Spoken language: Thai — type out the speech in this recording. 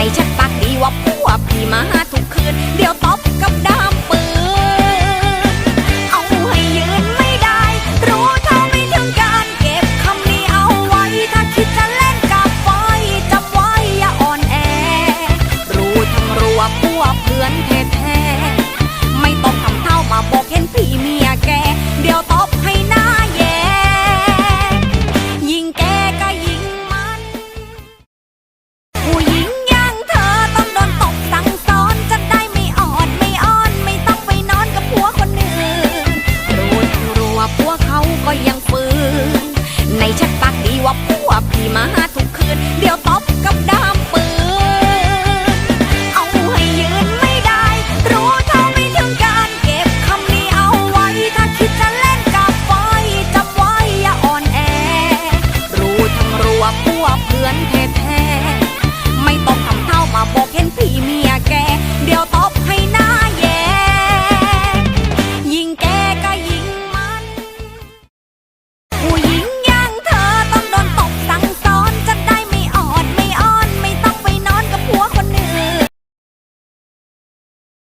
ในชักปากดีว่าพวกพี่มา มาทุกคืน